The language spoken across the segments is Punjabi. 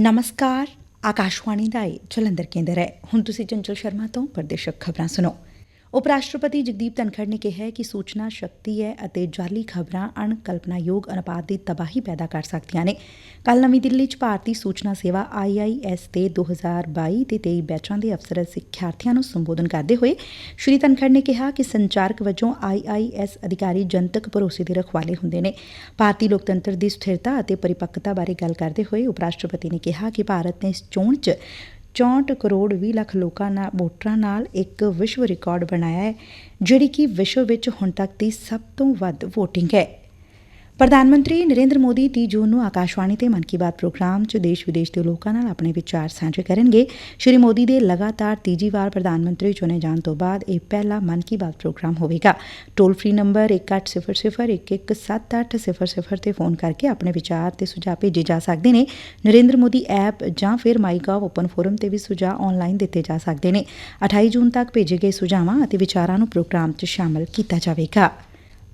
ਨਮਸਕਾਰ ਆਕਾਸ਼ਵਾਣੀ ਦਾ ਇਹ ਜਲੰਧਰ ਕੇਂਦਰ ਹੈ ਹੁਣ ਤੁਸੀਂ ਚੰਚਲ ਸ਼ਰਮਾ ਤੋਂ ਪ੍ਰਦੇਸ਼ਕ ਖਬਰਾਂ ਸੁਣੋ ਉਪ ਰਾਸ਼ਟਰਪਤੀ ਜਗਦੀਪ ਧਨਖੜ ਨੇ ਕਿਹਾ ਕਿ ਸੂਚਨਾ ਸ਼ਕਤੀ ਹੈ ਅਤੇ ਜਾਲੀ ਖਬਰਾਂ ਅਣਕਲਪਨਾਯੋਗ ਅਨੁਪਾਤ ਦੀ ਤਬਾਹੀ ਪੈਦਾ ਕਰ ਸਕਦੀਆਂ ਨੇ। ਕੱਲ ਨਵੀਂ ਦਿੱਲੀ 'ਚ ਭਾਰਤੀ ਸੂਚਨਾ ਸੇਵਾ ਆਈਆਈਐਸ ਦੇ 2022 ਤੇ 23 ਬੈਚਾਂ ਦੇ ਅਫਸਰ ਸਿੱਖਿਆਰਥੀਆਂ ਨੂੰ ਸੰਬੋਧਨ ਕਰਦੇ ਹੋਏ ਸ਼੍ਰੀ ਧਨਖੜ ਨੇ ਕਿਹਾ ਕਿ ਸੰਚਾਰਕ ਵਜੋਂ ਆਈਆਈਐਸ ਅਧਿਕਾਰੀ ਜਨਤਕ ਭਰੋਸੇ ਦੇ ਰਖਵਾਲੇ ਹੁੰਦੇ ਨੇ। ਭਾਰਤੀ ਲੋਕਤੰਤਰ ਦੀ ਸਥਿਰਤਾ ਅਤੇ ਪਰਿਪੱਕਤਾ ਬਾਰੇ ਗੱਲ ਕਰਦੇ ਹੋਏ ਉਪ ਰਾਸ਼ਟਰਪਤੀ ਨੇ ਕਿਹਾ ਕਿ ਭਾਰਤ ਨੇ ਇਸ ਚੋਣ 'ਚ 64 ਕਰੋੜ 20 ਲੱਖ ਲੋਕਾਂ ਨਾਲ ਵੋਟਰਾਂ ਨਾਲ ਇੱਕ ਵਿਸ਼ਵ ਰਿਕਾਰਡ ਬਣਾਇਆ ਹੈ, ਜਿਹੜੀ ਕਿ ਵਿਸ਼ਵ ਵਿੱਚ ਹੁਣ ਤੱਕ ਦੀ ਸਭ ਤੋਂ ਵੱਧ VOTING ਹੈ। ਪ੍ਰਧਾਨ ਮੰਤਰੀ ਨਰੇਂਦਰ ਮੋਦੀ 30 ਜੂਨ ਨੂੰ ਆਕਾਸ਼ਵਾਣੀ ਤੇ ਮਨ ਕੀ ਬਾਤ ਪ੍ਰੋਗਰਾਮ 'ਚ ਦੇਸ਼ ਵਿਦੇਸ਼ ਦੇ ਲੋਕਾਂ ਨਾਲ ਆਪਣੇ ਵਿਚਾਰ ਸਾਂਝੇ ਕਰਨਗੇ। ਸ਼੍ਰੀ ਮੋਦੀ ਦੇ ਲਗਾਤਾਰ ਤੀਜੀ ਵਾਰ ਪ੍ਰਧਾਨ ਮੰਤਰੀ ਚੁਣੇ ਜਾਣ ਤੋਂ ਬਾਅਦ ਇਹ ਪਹਿਲਾ ਮਨ ਕੀ ਬਾਤ ਪ੍ਰੋਗਰਾਮ ਹੋਵੇਗਾ। ਟੋਲ ਫ੍ਰੀ ਨੰਬਰ 1800117800 ਤੇ ਫੋਨ ਕਰਕੇ ਆਪਣੇ ਵਿਚਾਰ ਤੇ ਸੁਝਾਅ ਭੇਜੇ ਜਾ ਸਕਦੇ ਨੇ। ਨਰੇਂਦਰ ਮੋਦੀ ਐਪ ਜਾਂ ਫਿਰ ਮਾਈਗਵ ਓਪਨ ਫੋਰਮ ਤੇ ਵੀ ਸੁਝਾਅ ਆਨਲਾਈਨ ਦਿੱਤੇ ਜਾ ਸਕਦੇ ਨੇ। 28 ਜੂਨ ਤੱਕ ਭੇਜੇ ਗਏ ਸੁਝਾਵਾਂ ਅਤੇ ਵਿਚਾਰਾਂ ਨੂੰ ਪ੍ਰੋਗਰਾਮ 'ਚ ਸ਼ਾਮਲ ਕੀਤਾ ਜਾਵੇਗਾ।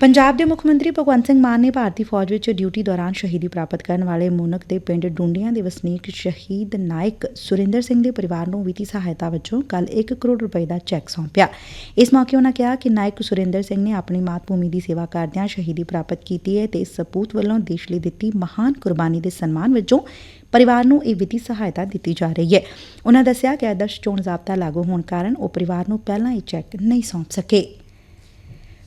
ਪੰਜਾਬ ਦੇ ਮੁੱਖ ਮੰਤਰੀ ਭਗਵੰਤ ਸਿੰਘ ਮਾਨ ਨੇ ਭਾਰਤੀ ਫੌਜ ਵਿੱਚ ਡਿਊਟੀ ਦੌਰਾਨ ਸ਼ਹੀਦੀ ਪ੍ਰਾਪਤ ਕਰਨ ਵਾਲੇ ਮੂਨਕ ਦੇ ਪਿੰਡ ਡੁੰਡੀਆਂ ਦੇ ਵਸਨੀਕ ਸ਼ਹੀਦ ਨਾਇਕ ਸੁਰਿੰਦਰ ਸਿੰਘ ਦੇ ਪਰਿਵਾਰ ਨੂੰ ਵਿੱਤੀ ਸਹਾਇਤਾ ਵਜੋਂ ਕੱਲ 1 ਕਰੋੜ ਰੁਪਏ ਦਾ ਚੈੱਕ ਸੌਂਪਿਆ। ਇਸ ਮੌਕੇ ਉਨ੍ਹਾਂ ਕਿਹਾ ਕਿ ਨਾਇਕ ਸੁਰਿੰਦਰ ਸਿੰਘ ਨੇ ਆਪਣੀ ਮਾਤ ਭੂਮੀ ਦੀ ਸੇਵਾ ਕਰਦਿਆਂ ਸ਼ਹੀਦੀ ਪ੍ਰਾਪਤ ਕੀਤੀ ਹੈ ਤੇ ਇਸ ਸਪੂਤ ਵੱਲੋਂ ਦੇਸ਼ ਲਈ ਦਿੱਤੀ ਮਹਾਨ ਕੁਰਬਾਨੀ ਦੇ ਸਨਮਾਨ ਵਜੋਂ ਪਰਿਵਾਰ ਨੂੰ ਇਹ ਵਿੱਤੀ ਸਹਾਇਤਾ ਦਿੱਤੀ ਜਾ ਰਹੀ ਹੈ। ਉਨ੍ਹਾਂ ਦੱਸਿਆ ਕਿ ਆਦਰਸ਼ ਚੋਣ ਜ਼ਾਬਤਾ ਲਾਗੂ ਹੋਣ ਕਾਰਨ ਉਹ ਪਰਿਵਾਰ ਨੂੰ ਪਹਿਲਾਂ ਇਹ ਚੈੱਕ ਨਹੀਂ ਸੌਂਪ ਸਕੇ।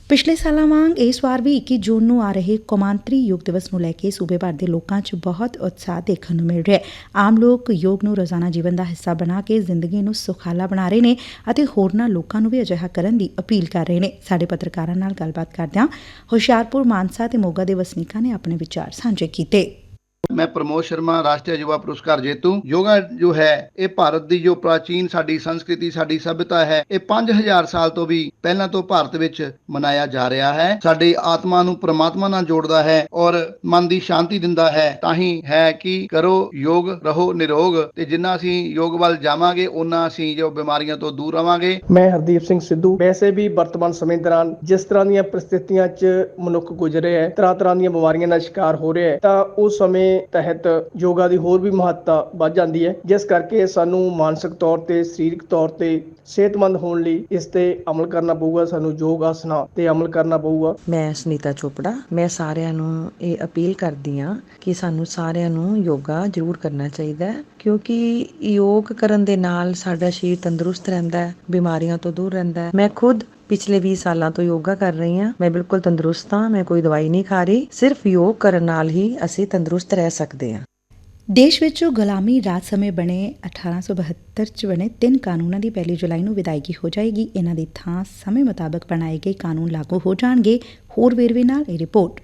ਪਿਛਲੇ ਸਾਲਾਂ ਵਾਂਗ ਇਸ ਵਾਰ ਵੀ 21 ਜੂਨ ਨੂੰ ਆ ਰਹੇ ਕੌਮਾਂਤਰੀ ਯੋਗ ਦਿਵਸ ਨੂੰ ਲੈ ਕੇ ਸੂਬੇ ਭਰ ਦੇ ਲੋਕਾਂ 'ਚ ਬਹੁਤ ਉਤਸ਼ਾਹ ਦੇਖਣ ਨੂੰ ਮਿਲ ਰਿਹਾ ਹੈ। ਆਮ ਲੋਕ ਯੋਗ ਨੂੰ ਰੋਜ਼ਾਨਾ ਜੀਵਨ ਦਾ ਹਿੱਸਾ ਬਣਾ ਕੇ ਜ਼ਿੰਦਗੀ ਨੂੰ ਸੁਖਾਲਾ ਬਣਾ ਰਹੇ ਨੇ ਅਤੇ ਹੋਰਨਾਂ ਲੋਕਾਂ ਨੂੰ ਵੀ ਅਜਿਹਾ ਕਰਨ ਦੀ ਅਪੀਲ ਕਰ ਰਹੇ ਨੇ। ਸਾਡੇ ਪੱਤਰਕਾਰਾਂ ਨਾਲ ਗੱਲਬਾਤ ਕਰਦਿਆਂ ਹੁਸ਼ਿਆਰਪੁਰ ਮਾਨਸਾ ਤੇ ਮੋਗਾ ਦੇ ਵਸਨੀਕਾਂ ਨੇ ਆਪਣੇ ਵਿਚਾਰ ਸਾਂਝੇ ਕੀਤੇ। ਮੈਂ ਪ੍ਰਮੋਦ ਸ਼ਰਮਾ, ਰਾਸ਼ਟਰੀ ਯੁਵਾ ਪੁਰਸਕਾਰ ਜੇਤੂ। ਯੋਗਾ ਜੋ ਹੈ, ਇਹ ਭਾਰਤ ਦੀ ਜੋ ਪ੍ਰਾਚੀਨ ਸਾਡੀ ਸੰਸਕ੍ਰਿਤੀ, ਸਾਡੀ ਸਭਿਅਤਾ ਹੈ, ਇਹ 5000 ਸਾਲ ਤੋਂ ਵੀ ਪਹਿਲਾਂ ਤੋਂ ਭਾਰਤ ਵਿੱਚ ਮਨਾਇਆ ਜਾ ਰਿਹਾ ਹੈ। ਸਾਡੀ ਆਤਮਾ ਨੂੰ ਪ੍ਰਮਾਤਮਾ ਨਾਲ ਜੋੜਦਾ ਹੈ ਔਰ ਮਨ ਦੀ ਸ਼ਾਂਤੀ ਦਿੰਦਾ ਹੈ। ਤਾਂ ਹੀ ਹੈ ਕਿ ਕਰੋ ਯੋਗ, ਰਹੋ ਨਿਰੋਗ ਤੇ ਜਿੰਨਾ ਅਸੀਂ ਯੋਗ ਵੱਲ ਜਾਵਾਂਗੇ ਉਹਨਾਂ ਅਸੀਂ ਜੋ ਬਿਮਾਰੀਆਂ ਤੋਂ ਦੂਰ ਰਵਾਂਗੇ। ਮੈਂ ਹਰਦੀਪ ਸਿੰਘ ਸਿੱਧੂ। ਵੈਸੇ ਵੀ ਵਰਤਮਾਨ ਸਮੇਂ ਦੌਰਾਨ ਜਿਸ ਤਰ੍ਹਾਂ ਦੀਆਂ ਪ੍ਰਸਥਿਤੀਆਂ 'ਚ ਮਨੁੱਖ ਗੁਜਰੇ ਹੈ, ਤਰ੍ਹਾਂ ਤਰ੍ਹਾਂ ਦੀਆਂ ਬਿਮਾਰੀਆਂ ਦਾ ਸ਼ਿਕਾਰ ਹੋ ਰਿਹਾ ਹੈ, ਤਾਂ ਉਸ ਸਮੇਂ ਤਹਿਤ ਯੋਗਾ ਦੀ ਹੋਰ ਵੀ ਮਹੱਤਤਾ ਵੱਧ ਜਾਂਦੀ ਹੈ। ਜਿਸ ਕਰਕੇ ਸਾਨੂੰ ਮਾਨਸਿਕ ਤੌਰ ਤੇ, ਸਰੀਰਕ ਤੌਰ ਤੇ ਸਿਹਤਮੰਦ ਹੋਣ ਲਈ ਇਸ ਤੇ ਅਮਲ ਕਰਨਾ ਪਊਗਾ। ਸਾਨੂੰ ਯੋਗ ਆਸਣਾ ਤੇ ਅਮਲ ਕਰਨਾ ਪਊਗਾ। ਮੈਂ ਸੁਨੀਤਾ ਚੋਪੜਾ, ਮੈਂ ਸਾਰਿਆਂ ਨੂੰ ਇਹ ਅਪੀਲ ਕਰਦੀ ਆ ਕਿ ਸਾਨੂੰ ਸਾਰਿਆਂ ਨੂੰ ਯੋਗਾ ਜ਼ਰੂਰ ਕਰਨਾ ਚਾਹੀਦਾ ਹੈ, ਕਿਉਂਕਿ ਯੋਗ ਕਰਨ ਦੇ ਨਾਲ ਸਾਡਾ ਸਰੀਰ ਤੰਦਰੁਸਤ ਰਹਿੰਦਾ ਹੈ, ਬਿਮਾਰੀਆਂ ਤੋਂ ਦੂਰ ਰਹਿੰਦਾ ਹੈ। ਮੈਂ ਖੁਦ ਪਿਛਲੇ 20 ਸਾਲਾਂ ਤੋਂ ਯੋਗਾ ਕਰ ਰਹੀ ਹਾਂ। ਮੈਂ ਬਿਲਕੁਲ ਤੰਦਰੁਸਤ ਹਾਂ ਮੈਂ ਕੋਈ ਦਵਾਈ ਨਹੀਂ ਖਾ ਰਹੀ। ਸਿਰਫ ਯੋਗ ਕਰਨ ਨਾਲ ਹੀ ਅਸੀਂ ਤੰਦਰੁਸਤ ਰਹਿ ਸਕਦੇ ਹਾਂ। ਦੇਸ਼ ਵਿੱਚ ਗੁਲਾਮੀ ਰਾਜ ਸਮੇਂ ਬਣੇ 1872 ਚ ਬਣੇ ਤਿੰਨ ਕਾਨੂੰਨਾਂ ਦੀ ਪਹਿਲੀ ਜੁਲਾਈ ਨੂੰ ਵਿਦਾਇਗੀ ਹੋ ਜਾਏਗੀ। ਇਹਨਾਂ ਦੀ ਥਾਂ ਸਮੇਂ ਮੁਤਾਬਕ ਬਣਾਏ ਗਏ ਕਾਨੂੰਨ ਲਾਗੂ ਹੋ ਜਾਣਗੇ। ਹੋਰ ਵੇਰਵੇ ਨਾਲ ਇਹ ਰਿਪੋਰਟ।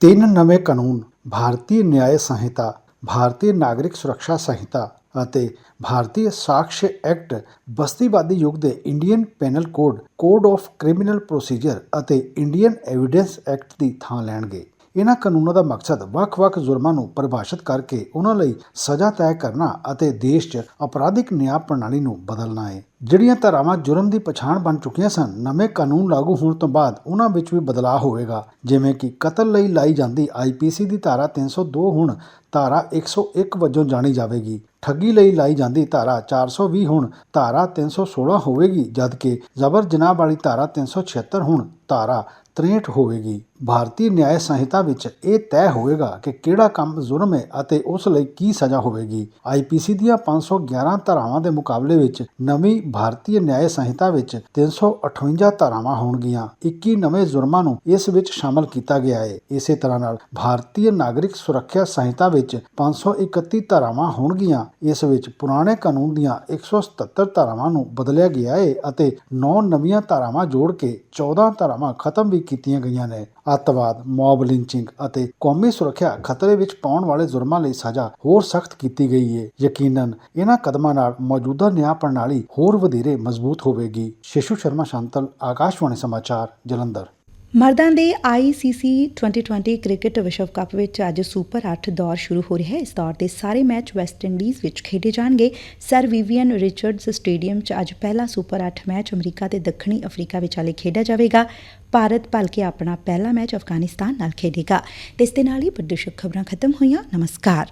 ਤਿੰਨ ਨਵੇਂ ਕਾਨੂੰਨ ਭਾਰਤੀ ਨਿਆਇ ਸੰਹਿਤਾ ਭਾਰਤੀ ਨਾਗਰਿਕ ਸੁਰੱਖਿਆ ਸੰਹਿਤਾ ਅਤੇ ਭਾਰਤੀ ਸਾਕਸ਼ ਐਕਟ ਬਸਤੀਵਾਦੀ ਯੁੱਗ ਦੇ Indian penal code code of criminal procedure ਅਤੇ ਇੰਡੀਅਨ ਐਵੀਡੈਂਸ ਐਕਟ ਦੀ ਥਾਂ ਲੈਣਗੇ। ਇਹਨਾਂ ਕਾਨੂੰਨਾਂ ਦਾ ਮਕਸਦ ਵੱਖ-ਵੱਖ ਜੁਰਮਾਂ ਨੂੰ ਪਰਿਭਾਸ਼ਿਤ ਕਰਕੇ ਉਹਨਾਂ ਲਈ ਸਜ਼ਾ ਤੈਅ ਕਰਨਾ ਅਤੇ ਦੇਸ਼ 'ਚ ਅਪਰਾਧਿਕ ਨਿਆਂ ਪ੍ਰਣਾਲੀ ਨੂੰ ਬਦਲਣਾ ਹੈ। ਜਿਹੜੀਆਂ ਧਾਰਾਵਾਂ ਜੁਰਮ ਦੀ ਪਛਾਣ ਬਣ ਚੁੱਕੀਆਂ ਸਨ, ਨਵੇਂ ਕਾਨੂੰਨ ਲਾਗੂ ਹੋਣ ਤੋਂ ਬਾਅਦ ਉਹਨਾਂ ਵਿੱਚ ਵੀ ਬਦਲਾਅ ਹੋਵੇਗਾ। ਜਿਵੇਂ ਕਿ ਕਤਲ ਲਈ ਲਾਈ ਜਾਂਦੀ ਆਈਪੀਸੀ ਦੀ ਧਾਰਾ 302 ਹੁਣ ਧਾਰਾ 101 ਵਜੋਂ ਜਾਣੀ ਜਾਵੇਗੀ। ਠੱਗੀ ਲਈ ਲਾਈ ਜਾਂਦੀ ਧਾਰਾ 420 ਹੁਣ ਧਾਰਾ 316 ਹੋਵੇਗੀ, ਜਦਕਿ ਜ਼ਬਰ ਜਨਾਹ ਵਾਲੀ ਧਾਰਾ 376 ਹੁਣ ਧਾਰਾ 63 ਹੋਵੇਗੀ। ਭਾਰਤੀ ਨਿਆਇ ਸੰਹਿਤਾ ਵਿੱਚ ਇਹ ਤੈਅ ਹੋਵੇਗਾ ਕਿ ਕਿਹੜਾ ਕੰਮ ਜ਼ੁਰਮ ਹੈ ਅਤੇ ਉਸ ਲਈ ਕੀ ਸਜ਼ਾ ਹੋਵੇਗੀ। ਆਈਪੀਸੀ ਦੀਆਂ 511 ਧਾਰਾਵਾਂ ਦੇ ਮੁਕਾਬਲੇ ਵਿੱਚ ਨਵੀਂ ਭਾਰਤੀ ਨਿਆਇ ਸੰਹਿਤਾ ਵਿੱਚ 358 ਧਾਰਾਵਾਂ ਹੋਣਗੀਆਂ। 21 ਨਵੇਂ ਜੁਰਮਾਂ ਨੂੰ ਇਸ ਵਿੱਚ ਸ਼ਾਮਲ ਕੀਤਾ ਗਿਆ ਹੈ। ਇਸੇ ਤਰ੍ਹਾਂ ਨਾਲ ਭਾਰਤੀ ਨਾਗਰਿਕ ਸੁਰੱਖਿਆ ਸੰਹਿਤਾ ਵਿੱਚ 531 ਧਾਰਾਵਾਂ ਹੋਣਗੀਆਂ। ਇਸ ਵਿੱਚ ਪੁਰਾਣੇ ਕਾਨੂੰਨ ਦੀਆਂ 177 ਧਾਰਾਵਾਂ ਨੂੰ ਬਦਲਿਆ ਗਿਆ ਹੈ ਅਤੇ 9 ਨਵੀਆਂ ਧਾਰਾਵਾਂ ਜੋੜ ਕੇ 14 ਧਾਰਾਵਾਂ ਖਤਮ ਵੀ ਕੀਤੀਆਂ ਗਈਆਂ ਨੇ। ਅੱਤਵਾਦ ਮੌਬ ਲਿੰਚਿੰਗ ਅਤੇ ਕੌਮੀ ਸੁਰੱਖਿਆ ਖਤਰੇ ਵਿੱਚ ਪਾਉਣ ਵਾਲੇ ਜੁਰਮਾਂ ਲਈ ਸਜ਼ਾ ਹੋਰ ਸਖਤ ਕੀਤੀ ਗਈ ਹੈ ਯਕੀਨਨ ਇਹਨਾਂ ਕਦਮਾਂ ਨਾਲ ਮੌਜੂਦਾ ਨਿਆਂ ਪ੍ਰਣਾਲੀ ਹੋਰ ਵਧੇਰੇ ਮਜ਼ਬੂਤ ਹੋਵੇਗੀ। ਸ਼ਿਸ਼ੂ ਸ਼ਰਮਾ, ਸ਼ਾਂਤਲ, ਆਕਾਸ਼ਵਾਣੀ ਸਮਾਚਾਰ, ਜਲੰਧਰ। ਮਰਦਾਂ ਦੇ ICC 2020 ਕ੍ਰਿਕਟ ਵਿਸ਼ਵ ਕੱਪ ਵਿੱਚ ਅੱਜ ਸੁਪਰ 8 ਦੌਰ ਸ਼ੁਰੂ ਹੋ ਰਿਹਾ ਹੈ। ਇਸ ਦੌਰ ਦੇ ਸਾਰੇ ਮੈਚ ਵੈਸਟ ਇੰਡੀਜ਼ ਵਿੱਚ ਖੇਡੇ ਜਾਣਗੇ। ਸਰ ਵਿਵੀਅਨ ਰਿਚਰਡਸ ਸਟੇਡੀਅਮ 'ਚ ਅੱਜ ਪਹਿਲਾ ਸੁਪਰ 8 ਮੈਚ ਅਮਰੀਕਾ ਤੇ ਦੱਖਣੀ ਅਫਰੀਕਾ ਵਿਚਾਲੇ ਖੇਡਿਆ ਜਾਵੇਗਾ। ਭਾਰਤ ਭਲਕੇ ਆਪਣਾ ਪਹਿਲਾ ਮੈਚ ਅਫਗਾਨਿਸਤਾਨ ਨਾਲ ਖੇਡੇਗਾ। ਤੇ ਇਸ ਦੇ ਨਾਲ ਹੀ ਵੱਡੇ ਖਬਰਾਂ ਖਤਮ ਹੋਈਆਂ। ਨਮਸਕਾਰ।